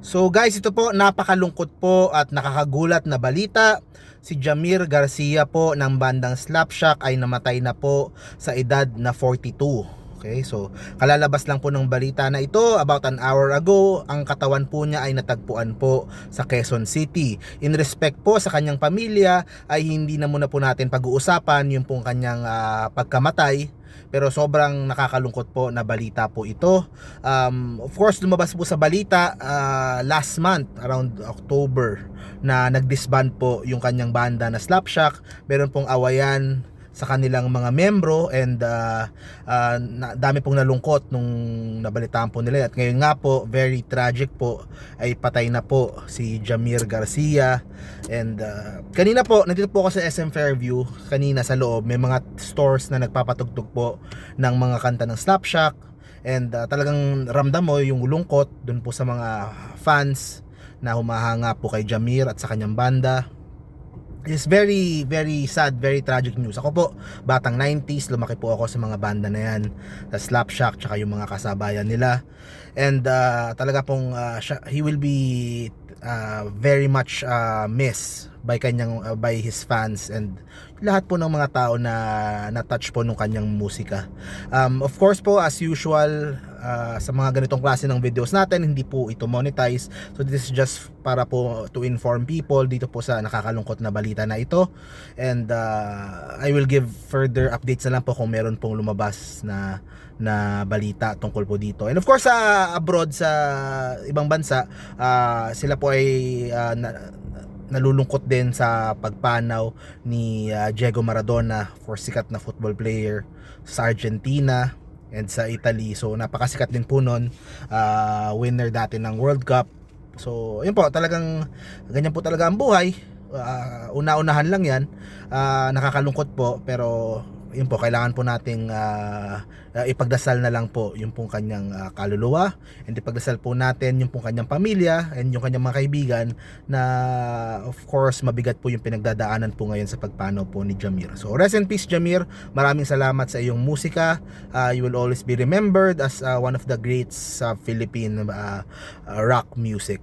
So guys, ito po napakalungkot po at nakakagulat na balita. Si Jamir Garcia po ng bandang Slapshack ay namatay na po sa edad na 42. Okay, so kalalabas lang po ng balita na ito about an hour ago. Ang katawan po niya ay natagpuan po sa Quezon City. In respect po sa kanyang pamilya ay hindi na muna po natin pag-uusapan yung pong kanyang ah, pagkamatay. Pero sobrang nakakalungkot po na balita po ito. Um, of course, lumabas po sa balita ah, last month, around October, na nag-disband po yung kanyang banda na Slapshack. Meron pong awayan sa kanilang mga membro and uh, uh, na, dami pong nalungkot nung nabalitaan po nila at ngayon nga po very tragic po ay patay na po si Jamir Garcia. And uh, kanina po nandito po ako sa SM Fairview. Kanina sa loob may mga stores na nagpapatugtog po ng mga kanta ng Slapshack and uh, talagang ramdam mo yung lungkot dun po sa mga fans na humahanga po kay Jamir at sa kanyang banda It's very, very sad, very tragic news. Ako po, batang 90s, lumaki po ako sa mga banda na yan. Sa Slapshack, tsaka yung mga kasabayan nila. And uh, talaga pong, uh, he will be uh, very much uh, missed by kanyang uh, by his fans and lahat po ng mga tao na na-touch po nung kanyang musika. Um, of course po as usual uh, sa mga ganitong klase ng videos natin hindi po ito monetize. So this is just para po to inform people dito po sa nakakalungkot na balita na ito. And uh, I will give further updates na lang po kung meron pong lumabas na na balita tungkol po dito. And of course sa abroad sa ibang bansa, ah, sila po ay ah, na- nalulungkot din sa pagpanaw ni ah, Diego Maradona for sikat na football player sa Argentina and sa Italy. So napakasikat din po nun. Ah, winner dati ng World Cup. So yun po, talagang ganyan po talaga ang buhay. Ah, una-unahan lang yan. Ah, nakakalungkot po pero yun po, kailangan po nating ah, ipagdasal na lang po yung pong kanyang ah, kaluluwa and ipagdasal po natin yung pong kanyang pamilya and yung kanyang mga kaibigan na course mabigat po yung pinagdadaanan po ngayon sa pagpanaw po ni Jamir. So rest in peace Jamir, maraming salamat sa iyong musika. Ah, you will always be remembered as ah, one of the greats sa Philippine ah, rock music.